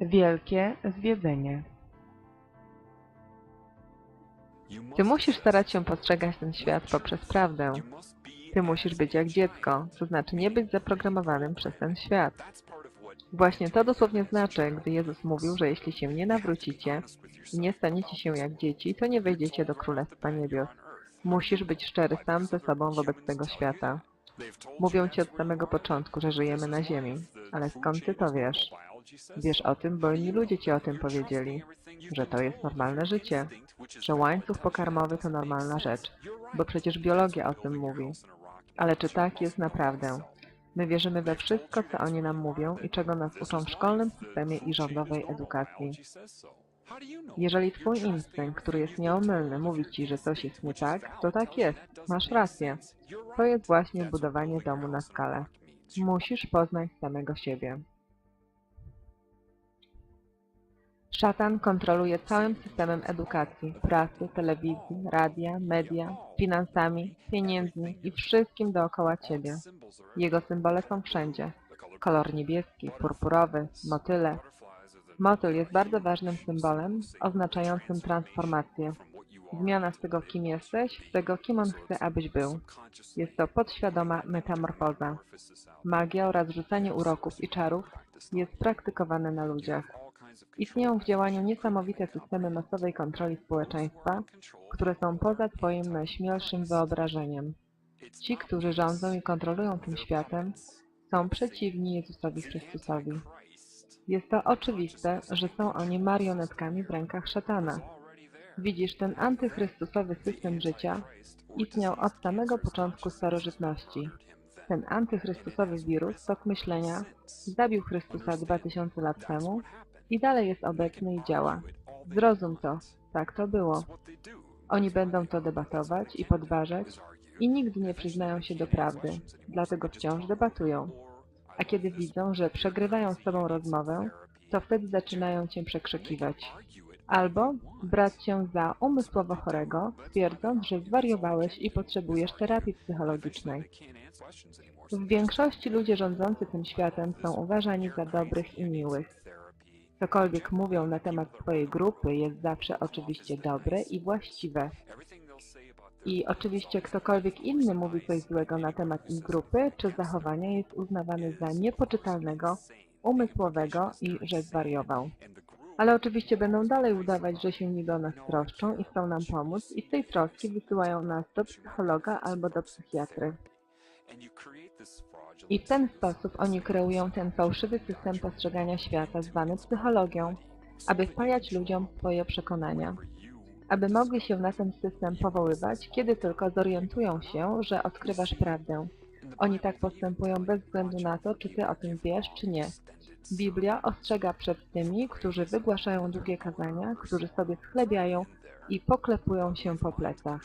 Wielkie zwiedzenie. Ty musisz starać się postrzegać ten świat poprzez prawdę. Ty musisz być jak dziecko, to znaczy nie być zaprogramowanym przez ten świat. Właśnie to dosłownie znaczy, gdy Jezus mówił, że jeśli się nie nawrócicie i nie staniecie się jak dzieci, to nie wejdziecie do Królestwa Niebios. Musisz być szczery sam ze sobą wobec tego świata. Mówią ci od samego początku, że żyjemy na Ziemi. Ale skąd ty to wiesz? Wiesz o tym, bo inni ludzie ci o tym powiedzieli, że to jest normalne życie, że łańcuch pokarmowy to normalna rzecz, bo przecież biologia o tym mówi. Ale czy tak jest naprawdę? My wierzymy we wszystko, co oni nam mówią i czego nas uczą w szkolnym systemie i rządowej edukacji. Jeżeli twój instynkt, który jest nieomylny, mówi ci, że coś jest nie tak, to tak jest. Masz rację. To jest właśnie budowanie domu na skalę. Musisz poznać samego siebie. Szatan kontroluje całym systemem edukacji, prasy, telewizji, radia, media, finansami, pieniędzmi i wszystkim dookoła ciebie. Jego symbole są wszędzie. Kolor niebieski, purpurowy, motyle. Motyl jest bardzo ważnym symbolem oznaczającym transformację. Zmiana z tego, kim jesteś, w tego, kim on chce, abyś był. Jest to podświadoma metamorfoza. Magia oraz rzucanie uroków i czarów jest praktykowane na ludziach. Istnieją w działaniu niesamowite systemy masowej kontroli społeczeństwa, które są poza Twoim najśmielszym wyobrażeniem. Ci, którzy rządzą i kontrolują tym światem, są przeciwni Jezusowi Chrystusowi. Jest to oczywiste, że są oni marionetkami w rękach szatana. Widzisz, ten antychrystusowy system życia istniał od samego początku starożytności. Ten antychrystusowy wirus, tok myślenia, zabił Chrystusa 2000 lat temu i dalej jest obecny i działa. Zrozum to, tak to było. Oni będą to debatować i podważać i nigdy nie przyznają się do prawdy, dlatego wciąż debatują. A kiedy widzą, że przegrywają z tobą rozmowę, to wtedy zaczynają cię przekrzykiwać. Albo brać cię za umysłowo chorego, twierdząc, że zwariowałeś i potrzebujesz terapii psychologicznej. W większości ludzie rządzący tym światem są uważani za dobrych i miłych. Cokolwiek mówią na temat swojej grupy jest zawsze oczywiście dobre i właściwe. I oczywiście ktokolwiek inny mówi coś złego na temat ich grupy czy zachowania jest uznawany za niepoczytalnego, umysłowego i że zwariował. Ale oczywiście będą dalej udawać, że się niby o nas troszczą i chcą nam pomóc i z tej troski wysyłają nas do psychologa albo do psychiatry. I w ten sposób oni kreują ten fałszywy system postrzegania świata zwany psychologią, aby wpajać ludziom swoje przekonania. Aby mogli się na ten system powoływać, kiedy tylko zorientują się, że odkrywasz prawdę. Oni tak postępują bez względu na to, czy ty o tym wiesz, czy nie. Biblia ostrzega przed tymi, którzy wygłaszają długie kazania, którzy sobie schlebiają i poklepują się po plecach.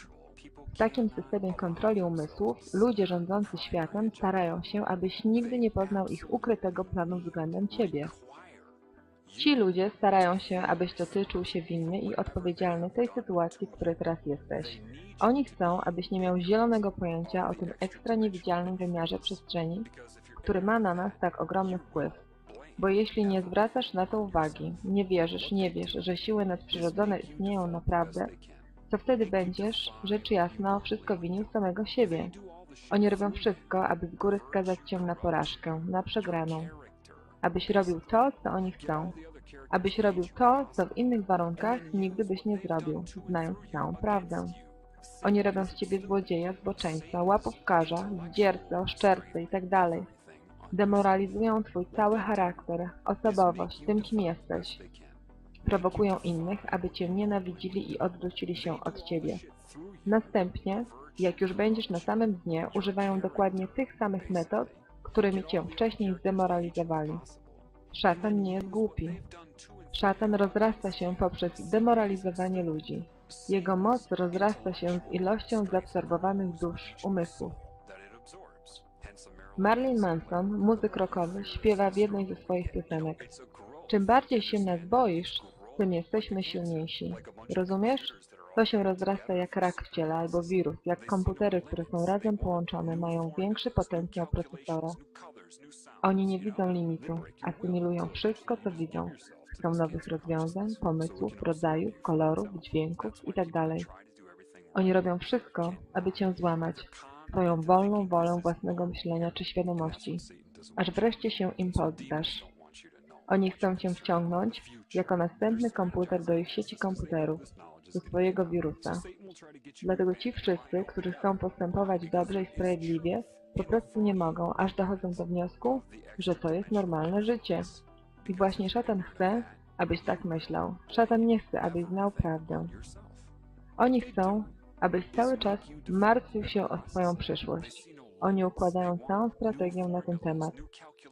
W takim systemie kontroli umysłów ludzie rządzący światem starają się, abyś nigdy nie poznał ich ukrytego planu względem ciebie. Ci ludzie starają się, abyś to ty czuł się winny i odpowiedzialny tej sytuacji, w której teraz jesteś. Oni chcą, abyś nie miał zielonego pojęcia o tym ekstra niewidzialnym wymiarze przestrzeni, który ma na nas tak ogromny wpływ. Bo jeśli nie zwracasz na to uwagi, nie wierzysz, nie wiesz, że siły nadprzyrodzone istnieją naprawdę, to wtedy będziesz, rzecz jasna, wszystko winił samego siebie. Oni robią wszystko, aby z góry skazać cię na porażkę, na przegraną. Abyś robił to, co oni chcą. Abyś robił to, co w innych warunkach nigdy byś nie zrobił, znając całą prawdę. Oni robią z ciebie złodzieja, zboczeńca, łapówkarza, zdziercę, oszczercę itd. Demoralizują twój cały charakter, osobowość, tym kim jesteś. Prowokują innych, aby cię nienawidzili i odwrócili się od ciebie. Następnie, jak już będziesz na samym dnie, używają dokładnie tych samych metod, którymi cię wcześniej zdemoralizowali. Szatan nie jest głupi. Szatan rozrasta się poprzez demoralizowanie ludzi. Jego moc rozrasta się z ilością zaabsorbowanych dusz umysłów. Marilyn Manson, muzyk rockowy, śpiewa w jednej ze swoich piosenek. Czym bardziej się nas boisz, tym jesteśmy silniejsi. Rozumiesz? To się rozrasta jak rak w ciele albo wirus, jak komputery, które są razem połączone, mają większy potencjał procesora. Oni nie widzą limitu, asymilują wszystko, co widzą. Chcą nowych rozwiązań, pomysłów, rodzajów, kolorów, dźwięków itd. Oni robią wszystko, aby cię złamać, twoją wolną wolę własnego myślenia czy świadomości, aż wreszcie się im poddasz. Oni chcą cię wciągnąć jako następny komputer do ich sieci komputerów, do swojego wirusa. Dlatego ci wszyscy, którzy chcą postępować dobrze i sprawiedliwie, po prostu nie mogą, aż dochodzą do wniosku, że to jest normalne życie. I właśnie szatan chce, abyś tak myślał. Szatan nie chce, abyś znał prawdę. Oni chcą, abyś cały czas martwił się o swoją przyszłość. Oni układają całą strategię na ten temat,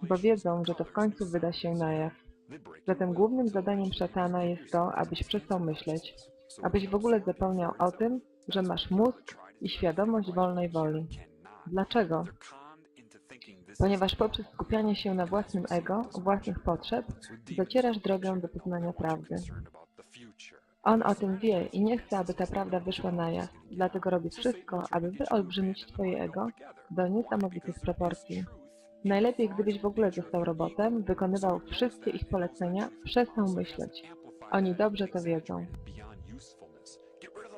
bo wiedzą, że to w końcu wyda się na jaw. Zatem głównym zadaniem szatana jest to, abyś przestał myśleć, abyś w ogóle zapomniał o tym, że masz mózg i świadomość wolnej woli. Dlaczego? Ponieważ poprzez skupianie się na własnym ego, własnych potrzeb, zacierasz drogę do poznania prawdy. On o tym wie i nie chce, aby ta prawda wyszła na jaw, dlatego robi wszystko, aby wyolbrzymić twoje ego do niesamowitych proporcji. Najlepiej, gdybyś w ogóle został robotem, wykonywał wszystkie ich polecenia, przestał myśleć. Oni dobrze to wiedzą.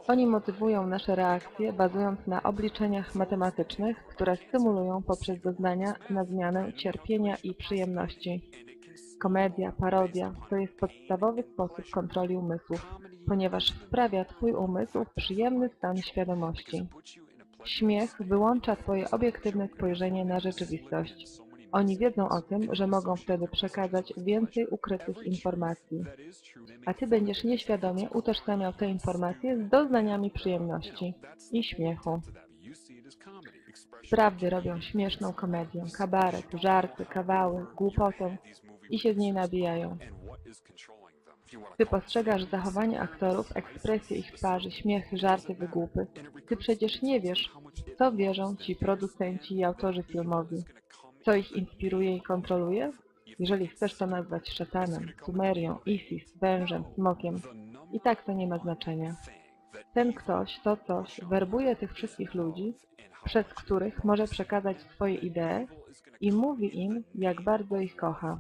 Oni motywują nasze reakcje bazując na obliczeniach matematycznych, które stymulują poprzez doznania na zmianę cierpienia i przyjemności. Komedia, parodia to jest podstawowy sposób kontroli umysłów, ponieważ wprawia Twój umysł w przyjemny stan świadomości. Śmiech wyłącza Twoje obiektywne spojrzenie na rzeczywistość. Oni wiedzą o tym, że mogą wtedy przekazać więcej ukrytych informacji, a Ty będziesz nieświadomie utożsamiał te informacje z doznaniami przyjemności i śmiechu. Prawdy robią śmieszną komedię, kabaret, żarty, kawały, głupotę i się z niej nabijają. Ty postrzegasz zachowanie aktorów, ekspresje ich twarzy, śmiechy, żarty, wygłupy. Ty przecież nie wiesz, co wierzą ci producenci i autorzy filmowi. Co ich inspiruje i kontroluje? Jeżeli chcesz to nazwać szatanem, sumerią, Isis, wężem, smokiem, i tak to nie ma znaczenia. Ten ktoś, to coś, werbuje tych wszystkich ludzi, przez których może przekazać swoje idee i mówi im, jak bardzo ich kocha.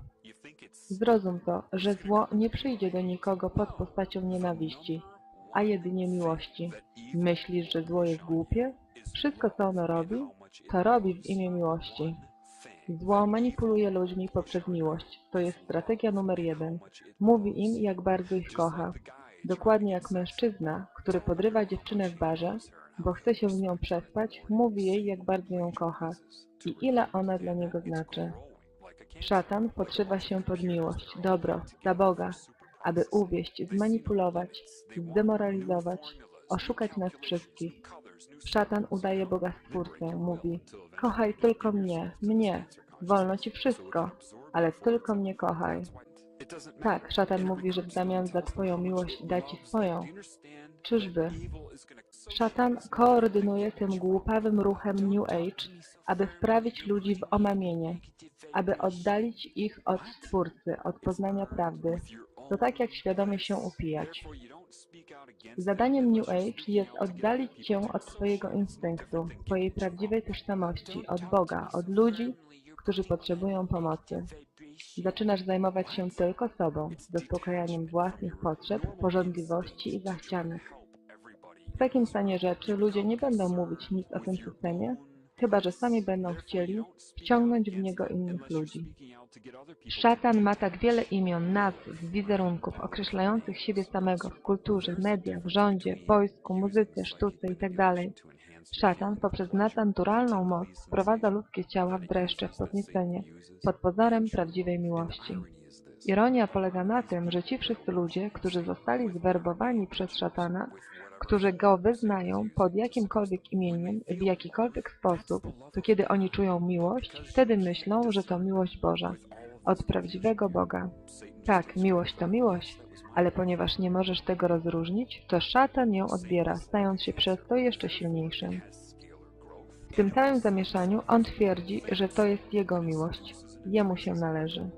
Zrozum to, że zło nie przyjdzie do nikogo pod postacią nienawiści, a jedynie miłości. Myślisz, że zło jest głupie? Wszystko, co ono robi, to robi w imię miłości. Zło manipuluje ludźmi poprzez miłość. To jest strategia numer jeden. Mówi im, jak bardzo ich kocha. Dokładnie jak mężczyzna, który podrywa dziewczynę w barze, bo chce się z nią przespać, mówi jej, jak bardzo ją kocha i ile ona dla niego znaczy. Szatan podszywa się pod miłość, dobro, dla Boga, aby uwieść, zmanipulować, zdemoralizować, oszukać nas wszystkich. Szatan udaje Boga Stwórcę, mówi, kochaj tylko mnie, mnie, wolno ci wszystko, ale tylko mnie kochaj. Tak, szatan mówi, że w zamian za twoją miłość da ci swoją. Czyżby? Szatan koordynuje tym głupawym ruchem New Age, aby wprawić ludzi w omamienie, aby oddalić ich od Stwórcy, od poznania prawdy. To tak jak świadomie się upijać. Zadaniem New Age jest oddalić cię od twojego instynktu, twojej prawdziwej tożsamości, od Boga, od ludzi, którzy potrzebują pomocy. Zaczynasz zajmować się tylko sobą, zaspokajaniem własnych potrzeb, pożądliwości i zachcianych. W takim stanie rzeczy ludzie nie będą mówić nic o tym systemie, chyba że sami będą chcieli wciągnąć w niego innych ludzi. Szatan ma tak wiele imion, nazw, wizerunków określających siebie samego w kulturze, mediach, rządzie, wojsku, muzyce, sztuce itd. Szatan poprzez nadnaturalną moc wprowadza ludzkie ciała w dreszcze, w podniecenie, pod pozorem prawdziwej miłości. Ironia polega na tym, że ci wszyscy ludzie, którzy zostali zwerbowani przez szatana, którzy go wyznają pod jakimkolwiek imieniem, w jakikolwiek sposób, to kiedy oni czują miłość, wtedy myślą, że to miłość Boża, od prawdziwego Boga. Tak, miłość to miłość, ale ponieważ nie możesz tego rozróżnić, to szatan ją odbiera, stając się przez to jeszcze silniejszym. W tym całym zamieszaniu on twierdzi, że to jest jego miłość, jemu się należy.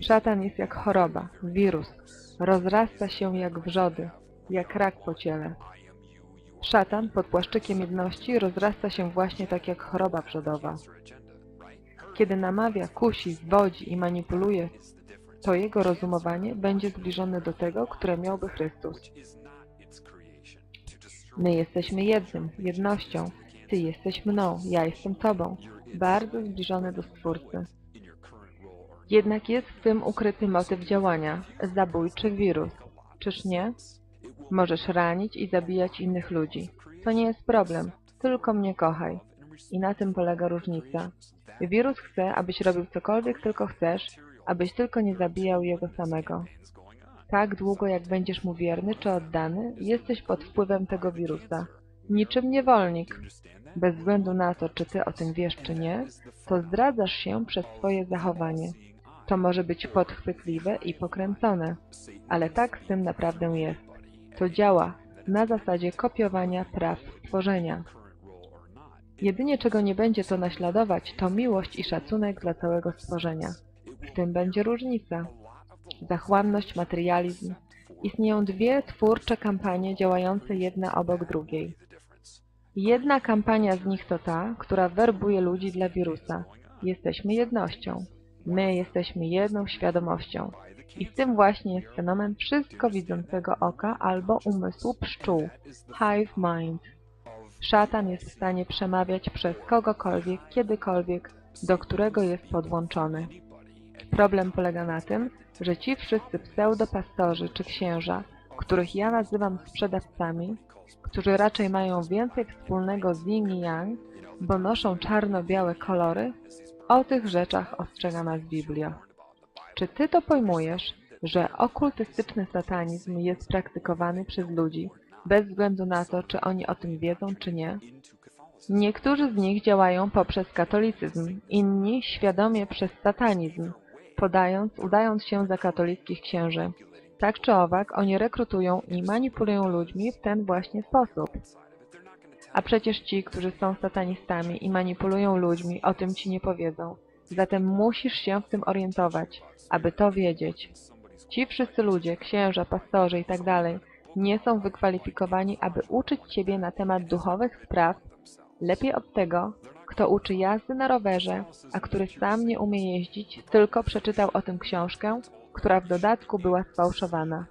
Szatan jest jak choroba, wirus, rozrasta się jak wrzody, jak rak po ciele. Szatan pod płaszczykiem jedności rozrasta się właśnie tak jak choroba wrzodowa. Kiedy namawia, kusi, zwodzi i manipuluje, to jego rozumowanie będzie zbliżone do tego, które miałby Chrystus. My jesteśmy jednym, jednością. Ty jesteś mną, ja jestem Tobą. Bardzo zbliżony do Stwórcy. Jednak jest w tym ukryty motyw działania, zabójczy wirus. Czyż nie? Możesz ranić i zabijać innych ludzi. To nie jest problem, tylko mnie kochaj. I na tym polega różnica. Wirus chce, abyś robił cokolwiek tylko chcesz, abyś tylko nie zabijał jego samego. Tak długo jak będziesz mu wierny czy oddany, jesteś pod wpływem tego wirusa. Niczym niewolnik. Bez względu na to, czy ty o tym wiesz czy nie, to zdradzasz się przez swoje zachowanie. To może być podchwytliwe i pokręcone, ale tak z tym naprawdę jest. To działa na zasadzie kopiowania praw stworzenia. Jedynie czego nie będzie to naśladować, to miłość i szacunek dla całego stworzenia. W tym będzie różnica. Zachłanność, materializm. Istnieją dwie twórcze kampanie działające jedna obok drugiej. Jedna kampania z nich to ta, która werbuje ludzi dla wirusa. Jesteśmy jednością. My jesteśmy jedną świadomością. I w tym właśnie jest fenomen wszystko widzącego oka albo umysłu pszczół. Hive mind. Szatan jest w stanie przemawiać przez kogokolwiek, kiedykolwiek, do którego jest podłączony. Problem polega na tym, że ci wszyscy pseudopastorzy czy księża, których ja nazywam sprzedawcami, którzy raczej mają więcej wspólnego z yin i yang, bo noszą czarno-białe kolory, o tych rzeczach ostrzega nas Biblia. Czy ty to pojmujesz, że okultystyczny satanizm jest praktykowany przez ludzi, bez względu na to, czy oni o tym wiedzą, czy nie? Niektórzy z nich działają poprzez katolicyzm, inni świadomie przez satanizm, podając, udając się za katolickich księży. Tak czy owak, oni rekrutują i manipulują ludźmi w ten właśnie sposób. A przecież ci, którzy są satanistami i manipulują ludźmi, o tym ci nie powiedzą. Zatem musisz się w tym orientować, aby to wiedzieć. Ci wszyscy ludzie, księża, pastorzy tak dalej, nie są wykwalifikowani, aby uczyć ciebie na temat duchowych spraw, lepiej od tego, kto uczy jazdy na rowerze, a który sam nie umie jeździć, tylko przeczytał o tym książkę, która w dodatku była sfałszowana.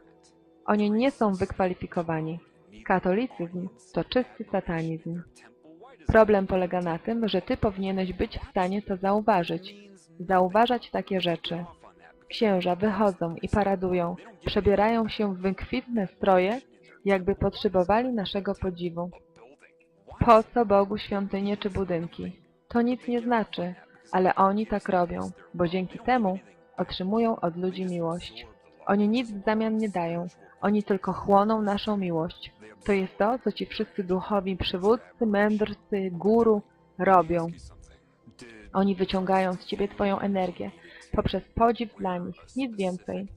Oni nie są wykwalifikowani. Katolicyzm to czysty satanizm. Problem polega na tym, że ty powinieneś być w stanie to zauważyć. Zauważać takie rzeczy. Księża wychodzą i paradują, przebierają się w wykwintne stroje, jakby potrzebowali naszego podziwu. Po co Bogu świątynie czy budynki? To nic nie znaczy, ale oni tak robią, bo dzięki temu otrzymują od ludzi miłość. Oni nic w zamian nie dają, oni tylko chłoną naszą miłość. To jest to, co ci wszyscy duchowi przywódcy, mędrcy, guru robią. Oni wyciągają z ciebie twoją energię poprzez podziw dla nich, nic więcej.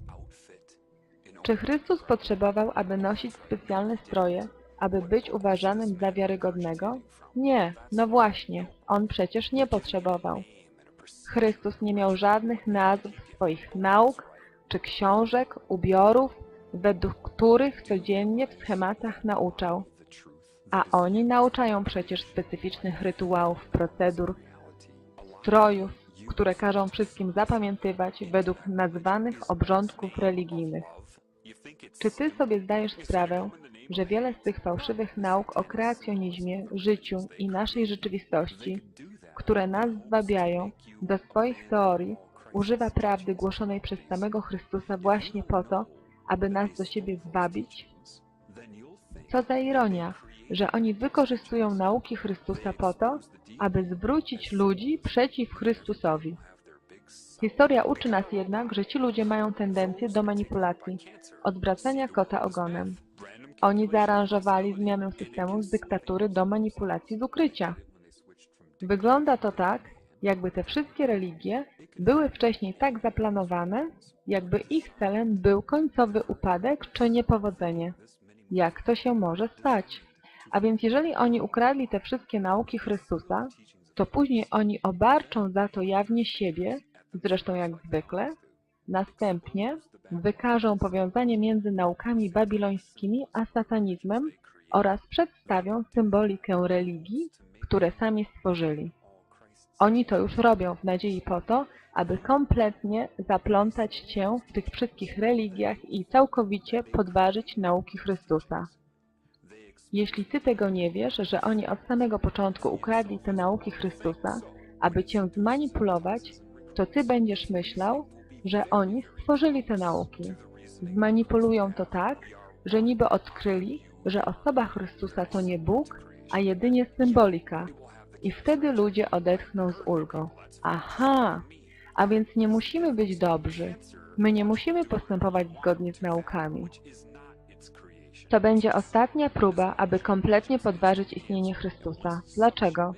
Czy Chrystus potrzebował, aby nosić specjalne stroje, aby być uważanym za wiarygodnego? Nie, no właśnie, on przecież nie potrzebował. Chrystus nie miał żadnych nazw swoich nauk czy książek, ubiorów, według których codziennie w schematach nauczał. A oni nauczają przecież specyficznych rytuałów, procedur, strojów, które każą wszystkim zapamiętywać według nazwanych obrządków religijnych. Czy ty sobie zdajesz sprawę, że wiele z tych fałszywych nauk o kreacjonizmie, życiu i naszej rzeczywistości, które nas zwabiają do swoich teorii, używa prawdy głoszonej przez samego Chrystusa właśnie po to, aby nas do siebie zwabić? Co za ironia, że oni wykorzystują nauki Chrystusa po to, aby zwrócić ludzi przeciw Chrystusowi. Historia uczy nas jednak, że ci ludzie mają tendencję do manipulacji, odwracania kota ogonem. Oni zaaranżowali zmianę systemu z dyktatury do manipulacji z ukrycia. Wygląda to tak, jakby te wszystkie religie były wcześniej tak zaplanowane, jakby ich celem był końcowy upadek czy niepowodzenie. Jak to się może stać? A więc jeżeli oni ukradli te wszystkie nauki Chrystusa, to później oni obarczą za to jawnie siebie, zresztą jak zwykle, następnie wykażą powiązanie między naukami babilońskimi a satanizmem oraz przedstawią symbolikę religii, które sami stworzyli. Oni to już robią w nadziei po to, aby kompletnie zaplątać cię w tych wszystkich religiach i całkowicie podważyć nauki Chrystusa. Jeśli ty tego nie wiesz, że oni od samego początku ukradli te nauki Chrystusa, aby cię zmanipulować, to ty będziesz myślał, że oni stworzyli te nauki. Zmanipulują to tak, że niby odkryli, że osoba Chrystusa to nie Bóg, a jedynie symbolika. I wtedy ludzie odetchną z ulgą. Aha, a więc nie musimy być dobrzy. My nie musimy postępować zgodnie z naukami. To będzie ostatnia próba, aby kompletnie podważyć istnienie Chrystusa. Dlaczego?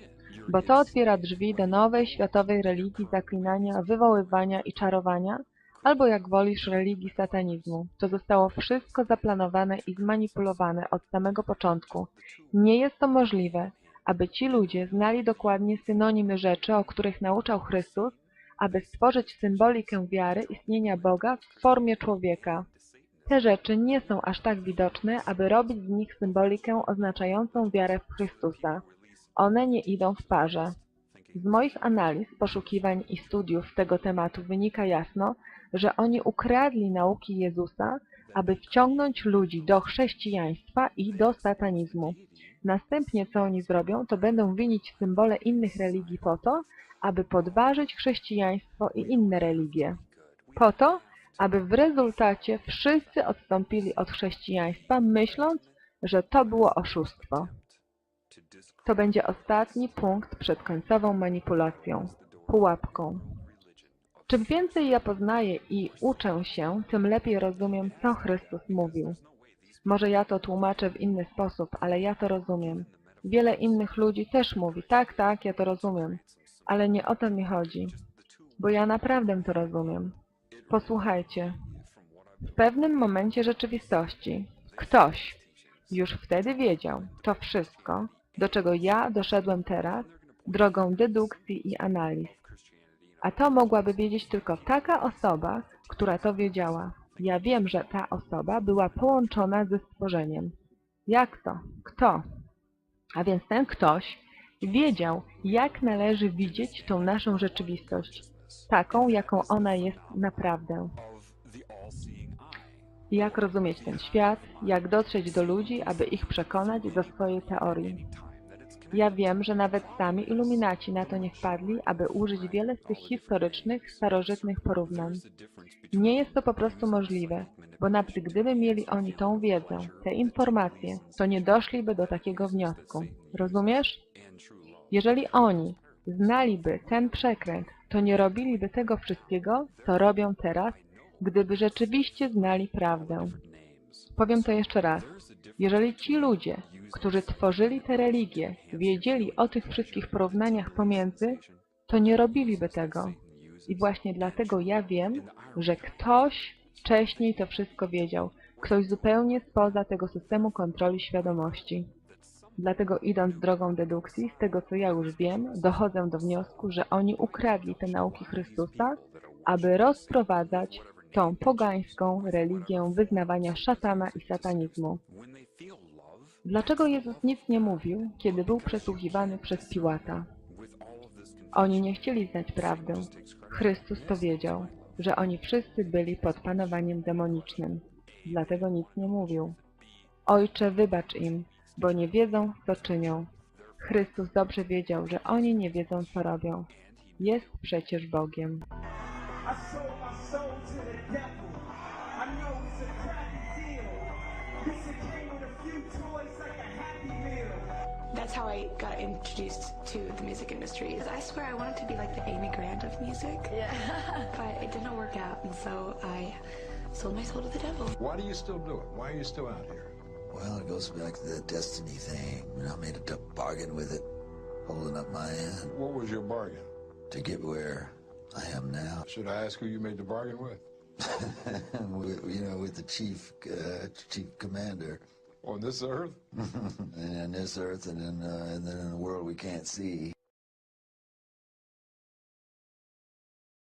Bo to otwiera drzwi do nowej światowej religii zaklinania, wywoływania i czarowania, albo jak wolisz religii satanizmu. To zostało wszystko zaplanowane i zmanipulowane od samego początku. Nie jest to możliwe, aby ci ludzie znali dokładnie synonimy rzeczy, o których nauczał Chrystus, aby stworzyć symbolikę wiary istnienia Boga w formie człowieka. Te rzeczy nie są aż tak widoczne, aby robić z nich symbolikę oznaczającą wiarę w Chrystusa. One nie idą w parze. Z moich analiz, poszukiwań i studiów tego tematu wynika jasno, że oni ukradli nauki Jezusa, aby wciągnąć ludzi do chrześcijaństwa i do satanizmu. Następnie co oni zrobią, to będą winić symbole innych religii po to, aby podważyć chrześcijaństwo i inne religie. Po to, aby w rezultacie wszyscy odstąpili od chrześcijaństwa, myśląc, że to było oszustwo. To będzie ostatni punkt przed końcową manipulacją, pułapką. Czym więcej ja poznaję i uczę się, tym lepiej rozumiem, co Chrystus mówił. Może ja to tłumaczę w inny sposób, ale ja to rozumiem. Wiele innych ludzi też mówi, tak, tak, ja to rozumiem. Ale nie o to mi chodzi, bo ja naprawdę to rozumiem. Posłuchajcie. W pewnym momencie rzeczywistości ktoś już wtedy wiedział to wszystko, do czego ja doszedłem teraz, drogą dedukcji i analiz. A to mogłaby wiedzieć tylko taka osoba, która to wiedziała. Ja wiem, że ta osoba była połączona ze stworzeniem. Jak to? Kto? A więc ten ktoś wiedział, jak należy widzieć tą naszą rzeczywistość, taką, jaką ona jest naprawdę. Jak rozumieć ten świat, jak dotrzeć do ludzi, aby ich przekonać do swojej teorii. Ja wiem, że nawet sami iluminaci na to nie wpadli, aby użyć wiele z tych historycznych, starożytnych porównań. Nie jest to po prostu możliwe, bo nawet gdyby mieli oni tą wiedzę, te informacje, to nie doszliby do takiego wniosku. Rozumiesz? Jeżeli oni znaliby ten przekręt, to nie robiliby tego wszystkiego, co robią teraz, gdyby rzeczywiście znali prawdę. Powiem to jeszcze raz. Jeżeli ci ludzie, którzy tworzyli te religie, wiedzieli o tych wszystkich porównaniach pomiędzy, to nie robiliby tego. I właśnie dlatego ja wiem, że ktoś wcześniej to wszystko wiedział. Ktoś zupełnie spoza tego systemu kontroli świadomości. Dlatego idąc drogą dedukcji, z tego co ja już wiem, dochodzę do wniosku, że oni ukradli te nauki Chrystusa, aby rozprowadzać tą pogańską religię wyznawania szatana i satanizmu. Dlaczego Jezus nic nie mówił, kiedy był przesłuchiwany przez Piłata? Oni nie chcieli znać prawdy. Chrystus to wiedział, że oni wszyscy byli pod panowaniem demonicznym. Dlatego nic nie mówił. Ojcze, wybacz im, bo nie wiedzą, co czynią. Chrystus dobrze wiedział, że oni nie wiedzą, co robią. Jest przecież Bogiem. That's how I got introduced to the music industry. I swear I wanted to be like the Amy Grant of music. Yeah. but it didn't work out, and so I sold my soul to the devil. Why do you still do it? Why are you still out here? Well, it goes back to the destiny thing. I, mean, I made a tough bargain with it, holding up my end What was your bargain? to get where I am now. Should I ask who you made the bargain with? with, you know, with the chief, uh, chief commander, On this earth? and in this earth, and in, uh, and then in the world we can't see.